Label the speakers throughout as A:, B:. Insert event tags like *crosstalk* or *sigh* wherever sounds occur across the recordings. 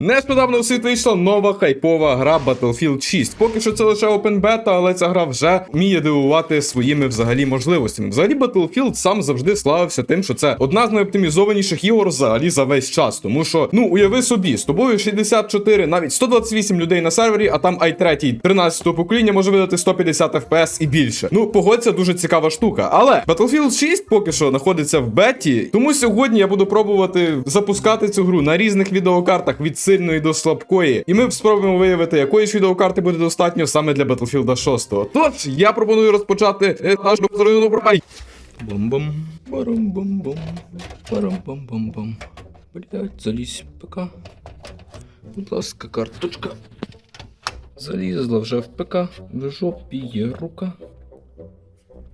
A: Нещодавно у світ вийшла нова хайпова гра Battlefield 6. Поки що це лише Open Beta, але ця гра вже вміє дивувати своїми взагалі можливостями. Взагалі Battlefield сам завжди славився тим, що це одна з найоптимізованіших ігор взагалі за весь час. Тому що, ну уяви собі, з тобою 64, навіть 128 людей на сервері, а там i3 13 покоління може видати 150 FPS і більше. Ну, погодься, дуже цікава штука. Але Battlefield 6 поки що знаходиться в беті, тому сьогодні я буду пробувати запускати цю гру на різних відеокартах від сильної до слабкої. І ми спробуємо виявити, якої ж відеокарти буде достатньо саме для Battlefield 6. Тож, я пропоную розпочати е, наш безперервну пробай. Бом-бом, барам-бом-бом, барам-бом-бом-бом. Блять, залізь ПК. Будь ласка, карточка. Залізла вже в ПК. В жопі є рука.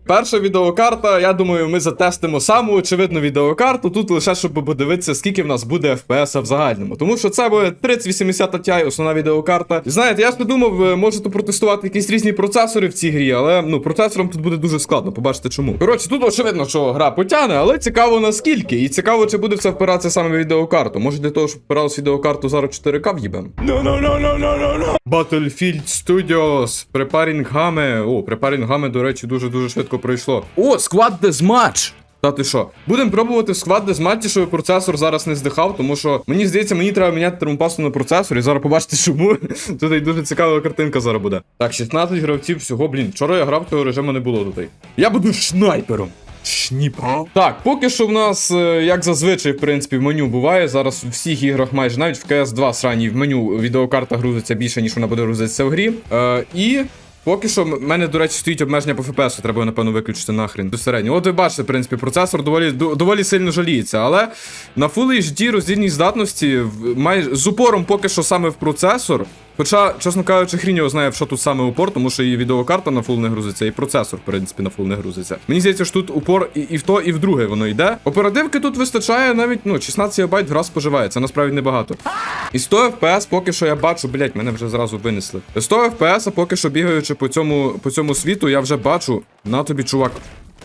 A: Перша відеокарта, я думаю, ми затестимо саму очевидну відеокарту. Тут лише щоб подивитися, скільки в нас буде FPS в загальному. Тому що це буде 3080 Ti, основна відеокарта. І знаєте, я ж не думав, е, може тут протестувати якісь різні процесори в цій грі, але ну процесором тут буде дуже складно. Побачите чому. Коротше, тут очевидно, що гра потягне, але цікаво наскільки. І цікаво, чи буде все впиратися саме в відеокарту. Може для того, щоб впиралось в відеокарту зараз 4К в'їбем. Battlefield Studios, Preparing Game. О, Preparing Game, до речі, дуже-дуже швидко пройшло. О, Squad Deathmatch! Та ти що? Будемо пробувати в Squad Deathmatch, щоб процесор зараз не здихав, тому що мені здається, мені треба міняти термопасту на процесор, і зараз побачите, чому. *laughs* Тут і дуже цікава картинка зараз буде. Так, 16 гравців всього, блін. Вчора я грав, цього режиму не було тут. Я буду шнайпером. Шніпер. Так, поки що в нас, е, як зазвичай, в принципі, в меню буває. Зараз в всіх іграх майже навіть в CS 2 сраній в меню відеокарта грузиться більше, ніж вона буде грузитися в грі. Е, і. Поки що, в мене, до речі, стоїть обмеження по FPS, треба його, напевно, виключити нахрен. До середнього. От ви бачите, в принципі, процесор доволі, доволі сильно жаліється. Але на Full HD роздільній здатності, в- майже з упором поки що саме в процесор. Хоча, чесно кажучи, хрінь його знає, в що тут саме упор, тому що і відеокарта на фул не грузиться, і процесор, в принципі, на фул не грузиться. Мені здається, що тут упор і, і в то, і в друге воно йде. Оперативки тут вистачає навіть, ну, 16 ГБ гра споживає, це насправді небагато. І 100 FPS поки що я бачу, блять, мене вже зразу винесли. 100 FPS, а поки що бігаючи по цьому, по цьому світу, я вже бачу. На тобі, чувак.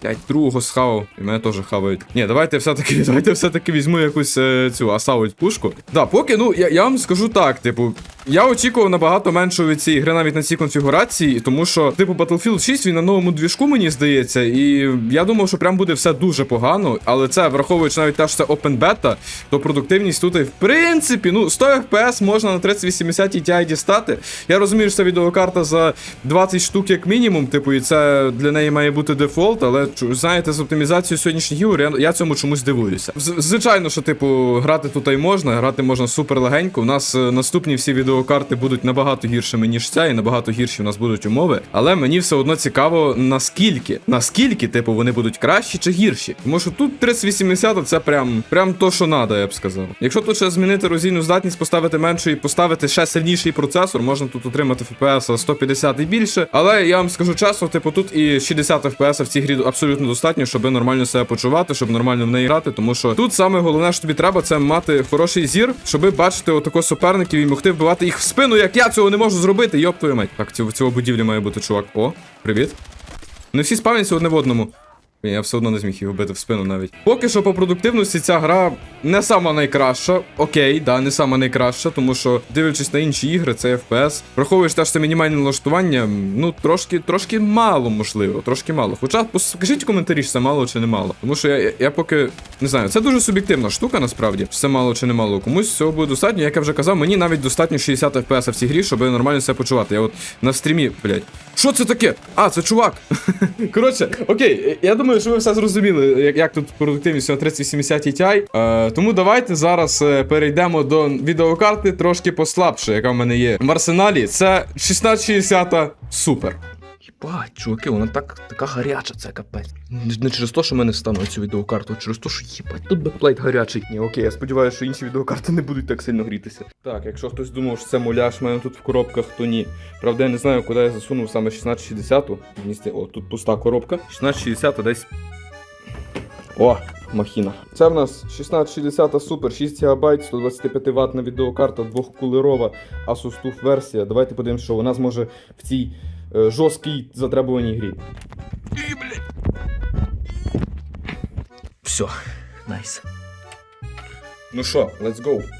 A: Блять, другого схавав, і мене теж хавають. Ні, давайте все-таки, *laughs* давайте все-таки візьму якусь е, цю асаult пушку. Да, поки, ну, я, я вам скажу так, типу, я очікував набагато менше від цієї гри навіть на цій конфігурації, тому що, типу, Battlefield 6 він на новому двіжку, мені здається, і я думав, що прям буде все дуже погано, але це, враховуючи навіть те, що це Open Beta, то продуктивність тут, в принципі, ну, 100 FPS можна на 3080 Ti дістати. Я розумію, що це відеокарта за 20 штук як мінімум, типу, і це для неї має бути дефолт, але знаєте, з оптимізацією сьогоднішніх ігор я, цьому чомусь дивуюся. Звичайно, що, типу, грати тут і можна, грати можна супер легенько. У нас е, наступні всі відеокарти будуть набагато гіршими, ніж ця, і набагато гірші у нас будуть умови. Але мені все одно цікаво, наскільки, наскільки, типу, вони будуть кращі чи гірші. Тому що тут 3080 це прям, прям то, що надо, я б сказав. Якщо тут ще змінити розійну здатність, поставити меншу і поставити ще сильніший процесор, можна тут отримати FPS 150 і більше. Але я вам скажу чесно, типу, тут і 60 FPS в цій грі абсолютно достатньо, щоб нормально себе почувати, щоб нормально в неї грати. Тому що тут саме головне, що тобі треба, це мати хороший зір, щоб бачити отако суперників і могти вбивати їх в спину, як я цього не можу зробити. Йоп мать. Так, в цього будівлі має бути чувак. О, привіт. Не всі спавняться одне в одному. Я все одно не зміг їх вбити в спину навіть. Поки що по продуктивності ця гра не сама найкраща. Окей, да, не сама найкраща, тому що дивлячись на інші ігри, це FPS. Враховуєш те, що це мінімальне налаштування, ну трошки, трошки мало, можливо, трошки мало. Хоча скажіть в коментарі, чи це мало чи не мало. Тому що я, я, я поки не знаю, це дуже суб'єктивна штука, насправді. Це мало чи не мало. Комусь цього буде достатньо. Як я вже казав, мені навіть достатньо 60 FPS в цій грі, щоб нормально себе почувати. Я от на стрімі, блядь. Що це таке? А, це чувак. *laughs* Коротше, окей, я думаю, що ви все зрозуміли, як, як тут продуктивність на 3080 Ti. Е, тому давайте зараз е, перейдемо до відеокарти трошки послабше, яка в мене є в арсеналі. Це 1660 супер. Єбать, чуваки, вона так, така гаряча, це капець. Не, через те, що мене стану цю відеокарту, а через те, що їбать, тут бекплейт гарячий. Ні, окей, я сподіваюся, що інші відеокарти не будуть так сильно грітися. Так, якщо хтось думав, що це муляж в мене тут в коробках, то ні. Правда, я не знаю, куди я засунув саме 1660. Мені О, тут пуста коробка. 1660 десь. О, махіна. Це в нас 1660 Super, 6 ГБ, 125 ватна відеокарта, двохкулерова Asus TUF версія. Давайте подивимося, що вона зможе в цій жорсткій затребуваній грі. Все, найс. Ну що, let's go.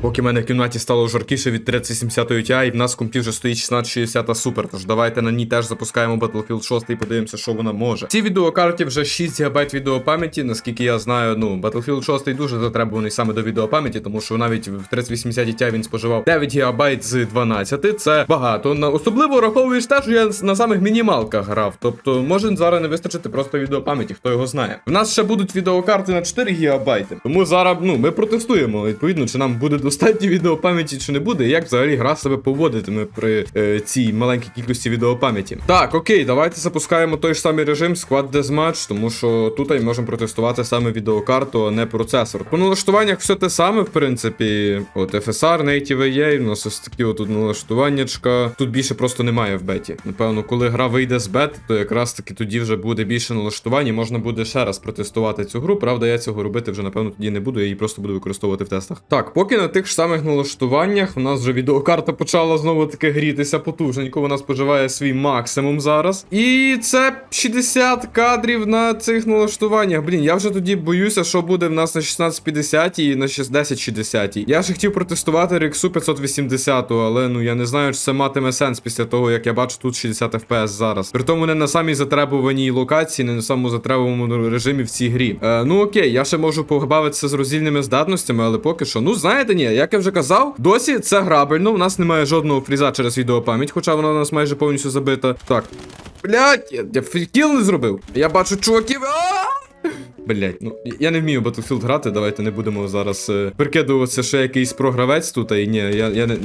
A: Поки в мене в кімнаті стало жаркіше від 3070 Ti, і в нас в компі вже стоїть 1660 Super, тож давайте на ній теж запускаємо Battlefield 6 і подивимося, що вона може. Цій відеокарті вже 6 ГБ відеопам'яті, наскільки я знаю, ну, Battlefield 6 дуже затребуваний саме до відеопам'яті, тому що навіть в 3080 Ti він споживав 9 ГБ з 12, це багато. Особливо враховуєш те, що я на самих мінімалках грав, тобто може зараз не вистачити просто відеопам'яті, хто його знає. В нас ще будуть відеокарти на 4 ГБ, тому зараз ну, ми протестуємо, відповідно, чи нам буде достатньо відеопам'яті, чи не буде, як взагалі гра себе поводитиме при е, цій маленькій кількості відеопам'яті. Так, окей, давайте запускаємо той ж самий режим Squad Deathmatch, тому що тут можемо протестувати саме відеокарту, а не процесор. По налаштуваннях все те саме, в принципі. От FSR, Native AE, у нас ось такі отут налаштуваннячка. Тут більше просто немає в беті. Напевно, коли гра вийде з бети, то якраз таки тоді вже буде більше налаштувань, і можна буде ще раз протестувати цю гру. Правда, я цього робити вже напевно тоді не буду, я її просто буду використовувати в тестах. Так, поки на тих ж самих налаштуваннях у нас вже відеокарта почала знову таки грітися потужненько. Вона споживає свій максимум зараз. І це 60 кадрів на цих налаштуваннях. Блін, я вже тоді боюся, що буде в нас на 1650 і на 1060. Я ж хотів протестувати RX 580, але ну я не знаю, чи це матиме сенс після того, як я бачу тут 60 FPS зараз. Притому не на самій затребуваній локації, не на самому затребуваному режимі в цій грі. Е, ну окей, я ще можу побавитися з роздільними здатностями, але поки що. Ну знаєте, ні, як я вже казав, досі це грабельно. У нас немає жодного фріза через відеопам'ять, хоча вона у нас майже повністю забита. Так. Блять, я, я фрікіл не зробив. Я бачу чуваків. Блять, ну я не вмію Battlefield грати, давайте не будемо зараз е, прикидуватися, що якийсь програвець тут, і ні, я, я не.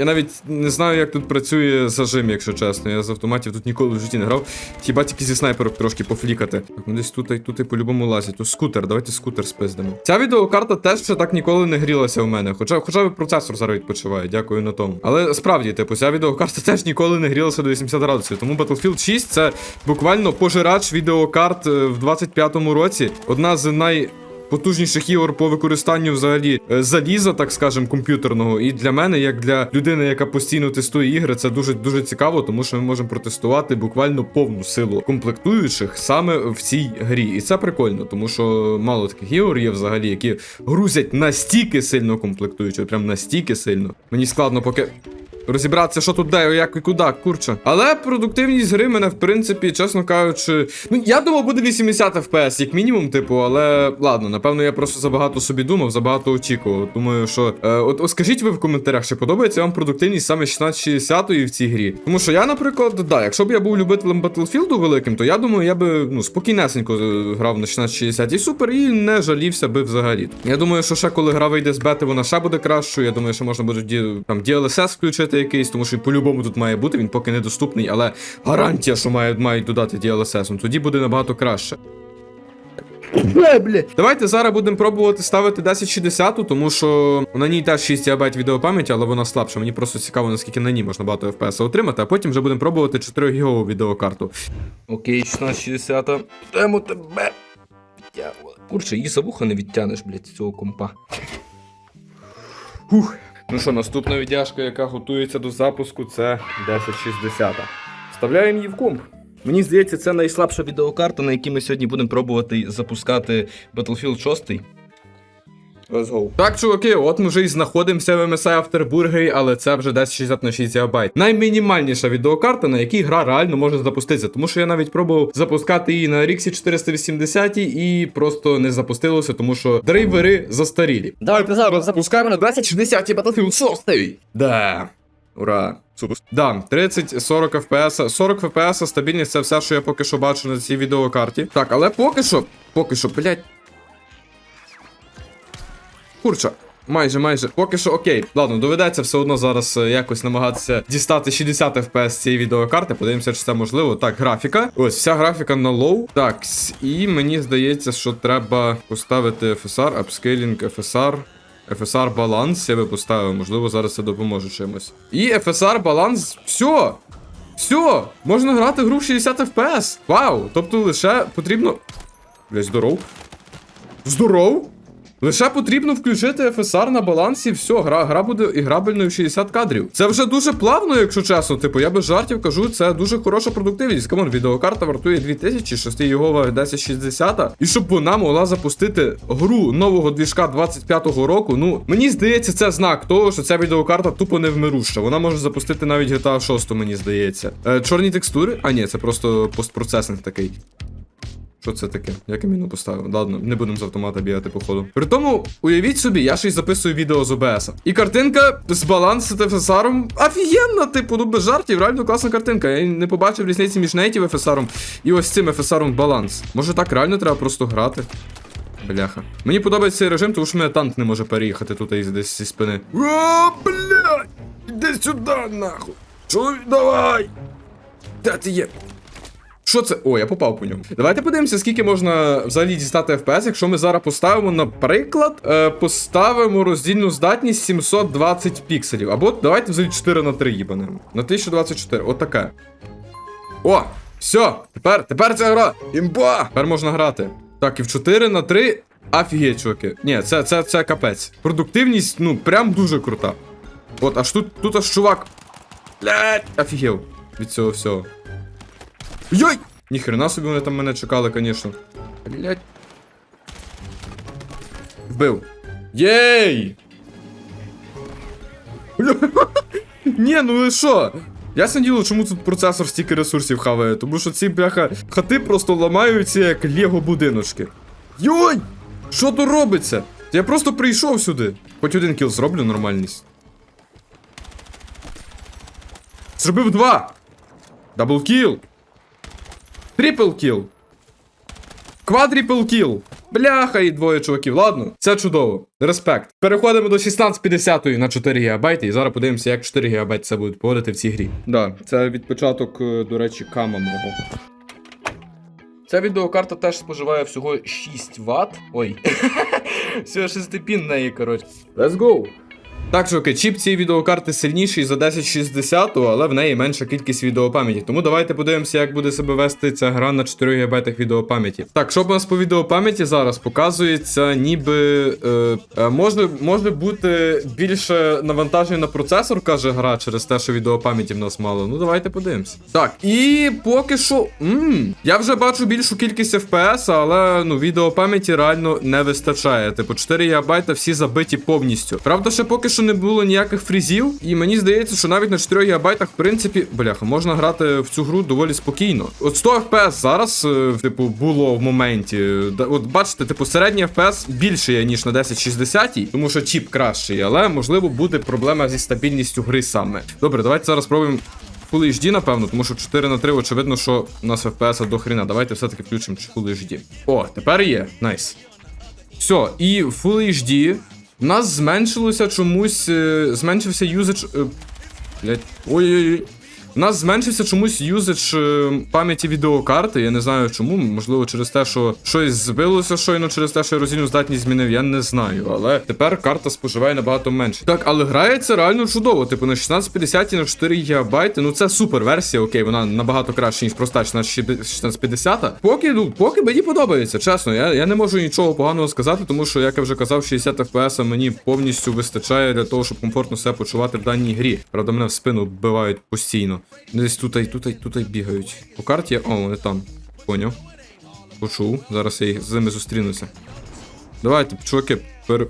A: Я навіть не знаю, як тут працює зажим, якщо чесно. Я з автоматів тут ніколи в житті не грав. Хіба тільки зі снайперок трошки пофлікати. Так, ну десь тут і тут і по-любому лазять. Тут скутер, давайте скутер спиздимо. Ця відеокарта теж ще так ніколи не грілася у мене. Хоча, хоча б процесор зараз відпочиває, дякую на тому. Але справді, типу, ця відеокарта теж ніколи не грілася до 80 градусів. Тому Battlefield 6 це буквально пожирач відеокарт е, в 25-му році. Одна з най потужніших ігор по використанню взагалі е, заліза, так скажем, комп'ютерного. І для мене, як для людини, яка постійно тестує ігри, це дуже дуже цікаво, тому що ми можемо протестувати буквально повну силу комплектуючих саме в цій грі. І це прикольно, тому що мало таких ігор є взагалі, які грузять настільки сильно комплектуючи, прям настільки сильно. Мені складно поки. Розібратися, що тут де, як і куди, курче. Але продуктивність гри мене, в принципі, чесно кажучи. Ну, я думав, буде 80 FPS, як мінімум, типу, але ладно, напевно, я просто забагато собі думав, забагато очікував. Думаю, що. Е, от, от скажіть ви в коментарях, чи подобається вам продуктивність саме 1660 в цій грі. Тому що я, наприклад, да, якщо б я був любителем Battlefield великим, то я думаю, я би ну, спокійнесенько е, грав на 1660 і супер, і не жалівся би взагалі. Я думаю, що ще коли гра вийде з бети, вона ще буде кращою. Я думаю, що можна буде там DLSS включити якийсь, тому що він по-любому тут має бути, він поки недоступний, але гарантія, що має, мають додати DLSS, ну тоді буде набагато краще. Давайте зараз будемо пробувати ставити 1060, тому що на ній теж 6 ГБ відеопам'яті, але вона слабша. Мені просто цікаво, наскільки на ній можна багато FPS отримати, а потім вже будемо пробувати 4 гігову відеокарту. Окей, 1660. Тему тебе. Курче, її за вуха не відтянеш, блядь, з цього компа. Хух. Ну що, наступна віддяжка, яка готується до запуску, це 1060. Вставляємо її в комп. Мені здається, це найслабша відеокарта, на якій ми сьогодні будемо пробувати запускати Battlefield 6. Let's go. Так, чуваки, от ми вже і знаходимося в MSI Afterburger, але це вже 1060 на 6 ГБ. Наймінімальніша відеокарта, на якій гра реально може запуститися. Тому що я навіть пробував запускати її на RX 480 і просто не запустилося, тому що драйвери застарілі.
B: Давайте зараз запускаємо на 2060 Battlefield 6.
A: Да. Ура. Да, 30-40 FPS. 40 FPS стабільність це все, що я поки що бачу на цій відеокарті. Так, але поки що, поки що, блядь. Курча. Майже, майже. Поки що окей. Ладно, доведеться все одно зараз е, якось намагатися дістати 60 FPS цієї відеокарти. Подивимося, чи це можливо. Так, графіка. Ось, вся графіка на лоу. Так, і мені здається, що треба поставити FSR, upscaling FSR. FSR баланс я би поставив, можливо, зараз це допоможе чимось. І FSR баланс. Все! Все! Можна грати в гру в 60 FPS! Вау! Тобто лише потрібно. Блять, здоров. Здоров! Лише потрібно включити FSR на балансі, все, гра, гра буде іграбельною в 60 кадрів. Це вже дуже плавно, якщо чесно. Типу, я без жартів кажу, це дуже хороша продуктивність. Камон, відеокарта вартує 2000, 6 його 1060. І щоб вона могла запустити гру нового двіжка 25-го року, ну мені здається, це знак того, що ця відеокарта тупо невмируща. Вона може запустити навіть GTA 6, мені здається. Е, чорні текстури? А ні, це просто постпроцесинг такий. Що це таке? Я міну поставив? Ладно, не будемо з автомата бігати по ходу. При тому, уявіть собі, я ще й записую відео з ОБС. І картинка з балансом з FSR офігенна, типу, ну без жартів, реально класна картинка. Я не побачив різниці між нейтів FSR і ось цим FSR баланс. Може так реально треба просто грати? Бляха. Мені подобається цей режим, тому що мене танк не може переїхати тут із- десь зі спини. О, блядь! Іди сюди, нахуй! Чоловік, давай! Де ти є? Що це? О, я попав по ньому. Давайте подивимося, скільки можна взагалі дістати FPS, якщо ми зараз поставимо, наприклад, е, поставимо роздільну здатність 720 пікселів. Або давайте взагалі 4 на 3 їбанемо. На 1024. Отаке. О! Все, тепер, тепер ця гра. Імба! Тепер можна грати. Так, і в 4 на 3. Офігеть, чуваки. Ні, це, це, це капець. Продуктивність, ну, прям дуже крута. От, аж тут, тут аж чувак. Блять, офігел від цього всього. Йой! Ніхрена собі вони там мене чекали, звісно. Блять. Вбив. Єй! *laughs* Ні, ну ви що? Ясне діло, чому тут процесор стільки ресурсів хаває, тому що ці бляха хати просто ламаються як лего будиночки. Йой! Що тут робиться? Я просто прийшов сюди. Хоч один кіл зроблю нормальність. Зробив два! Дабл кіл! Трипл кіл. Квадріпл кіл. Бляха і двоє чуваків. Ладно, це чудово. Респект. Переходимо до 1650 на 4 ГБ, і зараз подивимося, як 4 ГБ це будуть поводити в цій грі. Да, це від початок, е, до речі, кама мого. Ця відеокарта теж споживає всього 6 Вт. Ой. *laughs* Всього 6 пін неї, коротше. Let's go! Так, чуваки, чіп цієї відеокарти сильніший за 1060, але в неї менша кількість відеопам'яті. Тому давайте подивимося, як буде себе вести ця гра на 4 ГБ відеопам'яті. Так, що в нас по відеопам'яті зараз показується, ніби е, е, може, може бути більше навантаження на процесор, каже гра, через те, що відеопам'яті в нас мало. Ну давайте подивимося. Так, і поки що. Мм, я вже бачу більшу кількість FPS, але ну відеопам'яті реально не вистачає. Типу 4 ГБ всі забиті повністю. Правда, ще поки що не було ніяких фрізів, і мені здається, що навіть на 4 ГБ, в принципі, бляха, можна грати в цю гру доволі спокійно. От 100 FPS зараз, е, типу, було в моменті. От бачите, типу, середній FPS більше є, ніж на 1060, тому що чіп кращий, але можливо буде проблема зі стабільністю гри саме. Добре, давайте зараз спробуємо. Full HD, напевно, тому що 4 на 3, очевидно, що у нас FPS до хрена. Давайте все-таки включимо Full HD. О, тепер є. Найс. Все, і Full HD. У нас зменшилося чомусь. е, Зменшився юзач. е, Блять. Ой-ой-ой. У нас зменшився чомусь юзач е, пам'яті відеокарти. Я не знаю чому. Можливо, через те, що щось збилося щойно, через те, що я роздільну здатність змінив, я не знаю. Але тепер карта споживає набагато менше. Так, але грається реально чудово. Типу на 1650 і на 4 ГБ. Ну це супер версія, окей, вона набагато краще, ніж проста 1650. Поки, ну, поки мені подобається, чесно. Я, я не можу нічого поганого сказати, тому що, як я вже казав, 60 FPS мені повністю вистачає для того, щоб комфортно себе почувати в даній грі. Правда, мене в спину вбивають постійно. Десь тут, тут, тут бігають. По карті. О, вони там. Поняв. Почув. Зараз я їх з ними зустрінуся. Давайте, чуваки, пер...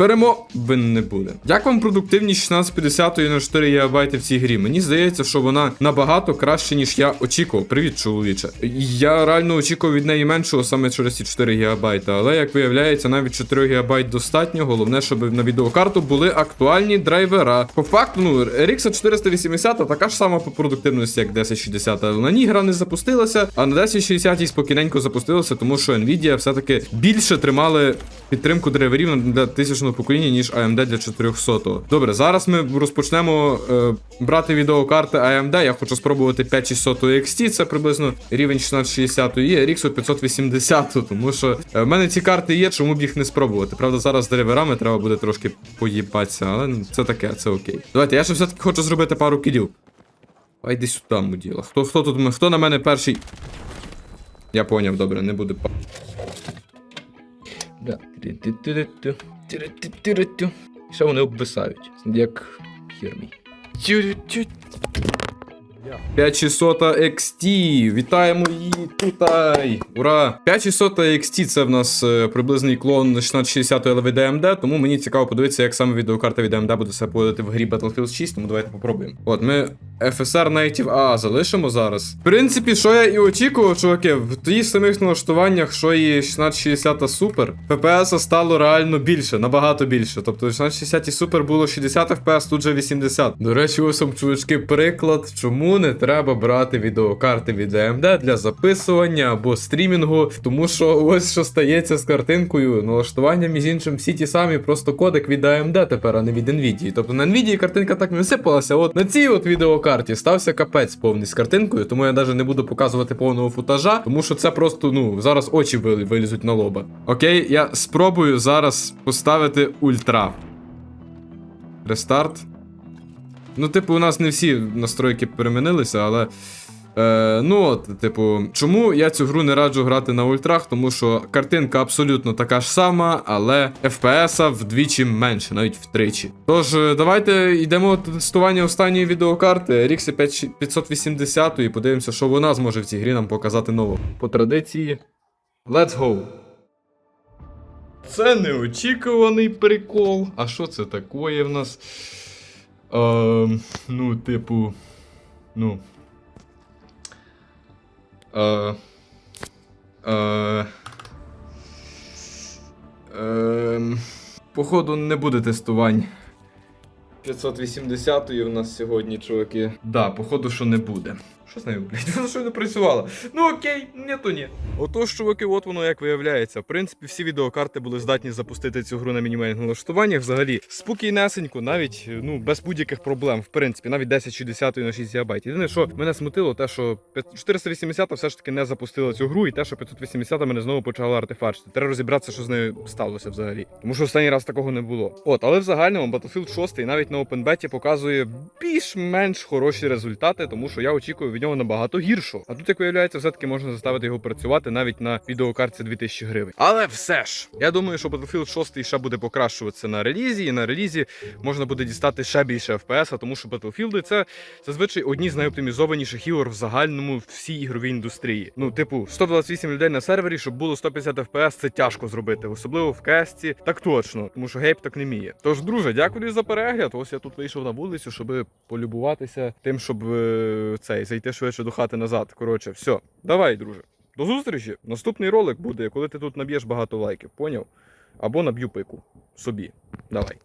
A: Перемовин не буде. Як вам продуктивність 1650 на 4 ГБ в цій грі? Мені здається, що вона набагато краще, ніж я очікував. Привіт, чоловіче. Я реально очікував від неї меншого саме через ці 4 ГБ, але як виявляється, навіть 4 ГБ достатньо. Головне, щоб на відеокарту були актуальні драйвера. По факту, ну, RX 480 така ж сама по продуктивності, як 1060, але на ній гра не запустилася, а на 1060 спокійненько запустилася, тому що Nvidia все-таки більше тримали підтримку драйверів для тисячного покоління, ніж AMD для 400 -го. Добре, зараз ми розпочнемо е, брати відеокарти AMD. Я хочу спробувати 5600 XT, це приблизно рівень 1660 і RX 580, тому що е, в мене ці карти є, чому б їх не спробувати. Правда, зараз з драйверами треба буде трошки поїбатися, але ну, це таке, це окей. Давайте, я ще все-таки хочу зробити пару кілів. А йди сюди, муділа. Хто, хто тут, хто на мене перший? Я поняв, добре, не буде.
B: Да. Тири-ти-тири-тю. І ще вони обвисають, як хір мій. Тю-тю.
A: 5600 XT, вітаємо її тутай! Ура! 5600 XT це в нас е, приблизний клон 1660 LV AMD, тому мені цікаво подивитися, як саме відеокарта від AMD буде себе поводити в грі Battlefield 6, тому давайте попробуємо. От, ми FSR Native A залишимо зараз. В принципі, що я і очікував, чуваки, в тих самих налаштуваннях, що і 1660 Super, FPS стало реально більше, набагато більше. Тобто в 1660 Super було 60 FPS, тут же 80. До речі, ось вам, чувачки, приклад, чому не треба брати відеокарти від AMD для записування або стрімінгу, тому що ось що стається з картинкою. Налаштування, між іншим, всі ті самі, просто кодек від AMD тепер, а не від Nvidia. Тобто на Nvidia картинка так не висипалася, от на цій от відеокарті стався капець повний з картинкою, тому я навіть не буду показувати повного футажа, тому що це просто, ну, зараз очі вилізуть на лоба. Окей, я спробую зараз поставити ультра. Рестарт. Ну, типу, у нас не всі настройки перемінилися, але. Е, ну от, типу, чому я цю гру не раджу грати на ультрах? Тому що картинка абсолютно така ж сама, але FPS вдвічі менше, навіть втричі. Тож, е, давайте йдемо до тестування останньої відеокарти RX 580 і подивимося, що вона зможе в цій грі нам показати нового. По традиції. Let's go! Це неочікуваний прикол. А що це таке в нас? Ем, ну, типу. Ну. Е, е, ем, походу, не буде тестувань. 580-ї у нас сьогодні, чуваки. Да, походу, що не буде. Що з нею, блядь? *laughs* Вона що не працювала? Ну окей, ні, то ні. Отож, чуваки, от воно як виявляється. В принципі, всі відеокарти були здатні запустити цю гру на мінімальних налаштуваннях. Взагалі, спокійнесенько, навіть ну без будь-яких проблем. В принципі, навіть 1060 на 6 ГБ. Єдине, що мене смутило, те, що 480 все ж таки не запустила цю гру, і те, що 580 мене знову почала артефачити. Треба розібратися, що з нею сталося взагалі. Тому що останній раз такого не було. От, але в загальному Battlefield 6 навіть на OpenBet показує більш-менш хороші результати, тому що я очікую від нього набагато гіршого. А тут, як виявляється, все-таки можна заставити його працювати навіть на відеокарті 2000 гривень. Але все ж, я думаю, що Battlefield 6 ще буде покращуватися на релізі, і на релізі можна буде дістати ще більше FPS, тому що Battlefield це зазвичай одні з найоптимізованіших ігор в загальному всій ігровій індустрії. Ну, типу, 128 людей на сервері, щоб було 150 FPS, це тяжко зробити, особливо в кесті. Так точно, тому що гейп так не вміє. Тож, друже, дякую за перегляд. Ось я тут вийшов на вулицю, щоб полюбуватися тим, щоб е, цей зайти швидше до хати назад. Коротше, все, давай, друже. До зустрічі. Наступний ролик буде, коли ти тут наб'єш багато лайків, поняв? Або наб'ю пику собі. Давай.